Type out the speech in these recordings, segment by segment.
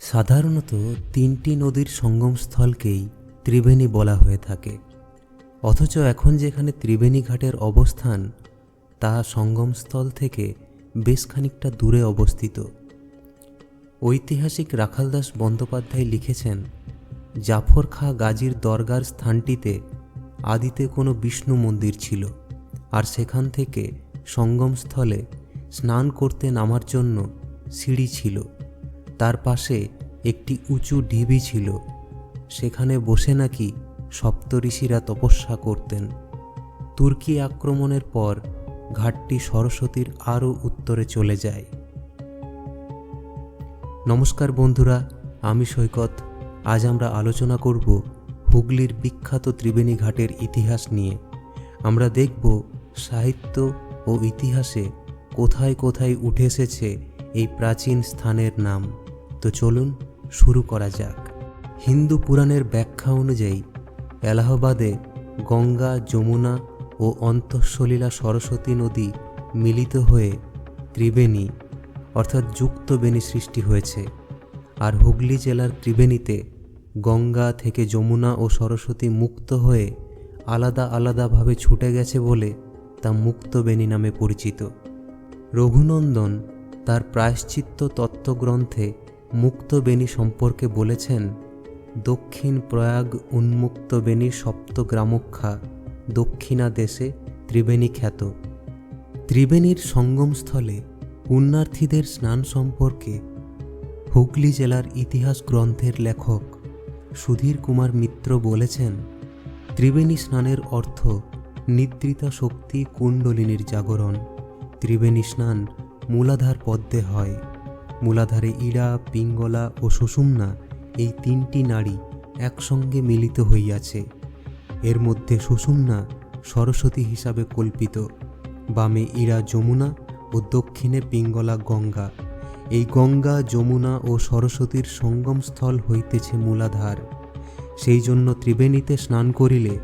সাধারণত তিনটি নদীর সঙ্গমস্থলকেই ত্রিবেণী বলা হয়ে থাকে। অথচ এখন যেখানে ত্রিবেণী ঘাটের অবস্থান, তা সঙ্গমস্থল থেকে বেশ খানিকটা দূরে অবস্থিত। ঐতিহাসিক রাখালদাস বন্দ্যোপাধ্যায় লিখেছেন, জাফর খাঁ গাজীর দরগার স্থানটিতে আদিতে কোনো বিষ্ণু মন্দির ছিল, আর সেখান থেকে সঙ্গমস্থলে স্নান করতে নামার জন্য সিঁড়ি ছিল। তার পাশে একটি উঁচু ঢিবি ছিল। সেখানে বসে নাকি সপ্তঋষিরা তপস্যা করতেন। তুর্কি আক্রমণের পর ঘাটটি সরস্বতীর আরও উত্তরে চলে যায়। নমস্কার বন্ধুরা, আমি সৈকত। আজ আমরা আলোচনা করব হুগলির বিখ্যাত ত্রিবেণী ঘাটের ইতিহাস নিয়ে। আমরা দেখব সাহিত্য ও ইতিহাসে কোথায় কোথায় উঠে এসেছে এই প্রাচীন স্থানের নাম। তো চলুন শুরু করা যাক। হিন্দু পুরাণের ব্যাখ্যা অনুযায়ী এলাহাবাদে গঙ্গা, যমুনা ও অন্তঃসলীলা সরস্বতী নদী মিলিত হয়ে ত্রিবেণী অর্থাৎ যুক্ত বেণী সৃষ্টি হয়েছে। আর হুগলি জেলার ত্রিবেণীতে গঙ্গা থেকে যমুনা ও সরস্বতী মুক্ত হয়ে আলাদা আলাদাভাবে ছুটে গেছে বলে তা মুক্তবেণী নামে পরিচিত। রঘুনন্দন তার প্রায়শ্চিত্ত তত্ত্বগ্রন্থে মুক্তবেণী সম্পর্কে বলেছেন, দক্ষিণ প্রয়াগ উন্মুক্ত বেণী সপ্তগ্রামক্ষা দক্ষিণা দেশে ত্রিবেণী খ্যাত। ত্রিবেণীর সঙ্গমস্থলে পুণ্যার্থীদের স্নান সম্পর্কে হুগলি জেলার ইতিহাস গ্রন্থের লেখক সুধীর কুমার মিত্র বলেছেন, ত্রিবেণী স্নানের অর্থ নিদ্রিতা শক্তি কুণ্ডলিনীর জাগরণ। ত্রিবেণী স্নান মূলাধার পদ্মে হয়। মূলাধারে ইড়া পিঙ্গলা ও সুষুম্না এই তিনটি নারী একসঙ্গে মিলিত হইয়াছে। এর মধ্যে সুষুম্না সরস্বতী হিসাবে কল্পিত। বামে ইড়া যমুনা ও দক্ষিণে পিঙ্গলা গঙ্গা। এই গঙ্গা, যমুনা ও সরস্বতীর সঙ্গমস্থল হইতেছে মূলাধার। সেই জন্য ত্রিবেণীতে স্নান করিলে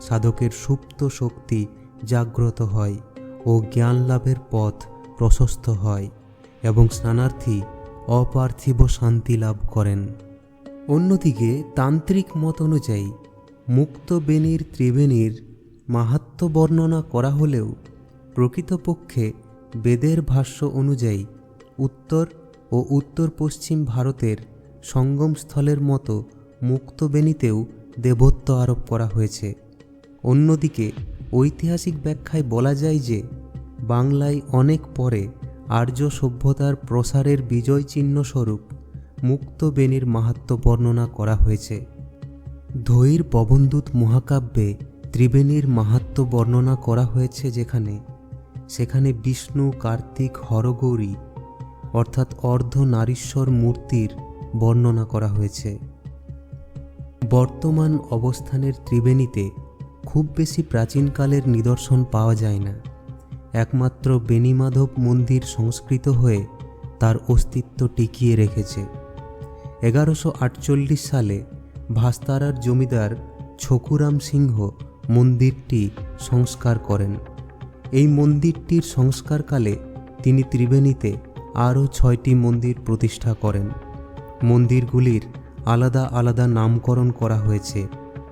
সাধকের সুপ্ত শক্তি জাগ্রত হয় ও জ্ঞান লাভের পথ প্রশস্ত হয়। এবং স্নানার্থী অপার্থিব শান্তি লাভ করেন। অন্যদিকে, তান্ত্রিক মত অনুযায়ী, মুক্ত বেণীর ত্রিবেণীর মাহাত্ম্য বর্ণনা করা হলেও প্রকৃতপক্ষে বেদের ভাষ্য অনুযায়ী উত্তর ও উত্তর পশ্চিম ভারতের সঙ্গমস্থলের মতো মুক্তবেণীতেও দেবত্ব আরোপ করা হয়েছে। অন্যদিকে, ঐতিহাসিক ব্যাখ্যায় বলা যায় যে, বাংলায় অনেক পরে আর্য সভ্যতার প্রসারের বিজয় চিহ্নস্বরূপ মুক্ত বেণীর মাহাত্ম্য বর্ণনা করা হয়েছে। ধৈর পবনদূত মহাকাব্যে ত্রিবেণীর মাহাত্ম্য বর্ণনা করা হয়েছে যেখানে, সেখানে বিষ্ণু, কার্তিক, হরগৌরী অর্থাৎ অর্ধ নারীশ্বর মূর্তির বর্ণনা করা হয়েছে। বর্তমান অবস্থানের ত্রিবেণীতে খুব বেশি প্রাচীনকালের নিদর্শন পাওয়া যায় না। একমাত্র বেণীমাধব মন্দির সংস্কৃত হয়ে তার অস্তিত্ব টিকিয়ে রেখেছে। এগারোশো আটচল্লিশ সালে ভাস্তারার জমিদার ছকুরাম সিংহ মন্দিরটি সংস্কার করেন। এই মন্দিরটির সংস্কারকালে তিনি ত্রিবেণীতে আরও ছয়টি মন্দির প্রতিষ্ঠা করেন। মন্দিরগুলির আলাদা আলাদা নামকরণ করা হয়েছে।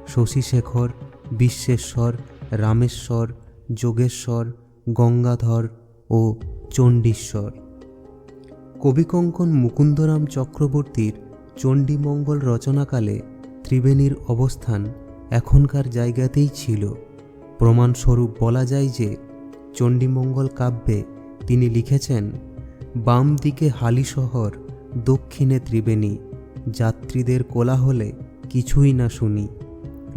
শশীশেখর, বিশ্বেশ্বর, রামেশ্বর, যোগেশ্বর গঙ্গাধর ও চণ্ডীশ্বর। কবিকঙ্কন মুকুন্দরাম চক্রবর্তীর চণ্ডীমঙ্গল রচনাকালে ত্রিবেণীর অবস্থান এখনকার জায়গাতেই ছিল। প্রমাণস্বরূপ বলা যায় যে চণ্ডীমঙ্গল কাব্যে তিনি লিখেছেন, বাম দিকে হালি শহর, দক্ষিণে ত্রিবেণী, যাত্রীদের কোলাহলে কিছুই না শুনি।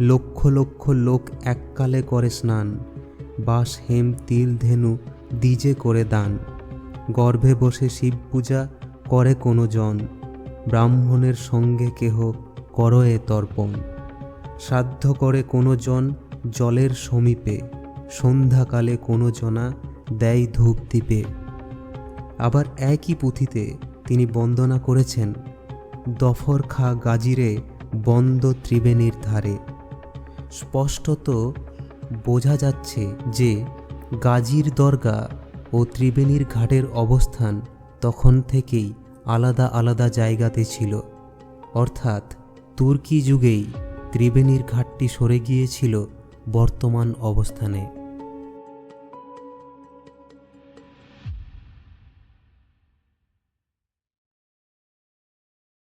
লক্ষ লক্ষ লোক এককালে করে স্নান। বাস হেম, তিল, ধেনু, দ্বিজে করে দান। গর্ভে বসে শিব পূজা করে কোনো জন। ব্রাহ্মণের সঙ্গে কেহ করয়ে তর্পণ। শ্রাদ্ধ করে কোনো জন জলের সমীপে। সন্ধ্যাকালে কোনো জনা দেয় ধূপ দ্বীপে। আবার একই পুঁথিতে তিনি বন্দনা করেছেন, দফর খা গাজিরে বন্দ ত্রিবেণীর ধারে। স্পষ্টত বোঝা যাচ্ছে যে গাজীর দরগা ও ত্রিবেণীর ঘাটের অবস্থান তখন থেকেই আলাদা আলাদা জায়গাতে ছিল। অর্থাৎ তুর্কি যুগেই ত্রিবেণীর ঘাটটি সরে গিয়েছিল বর্তমান অবস্থানে।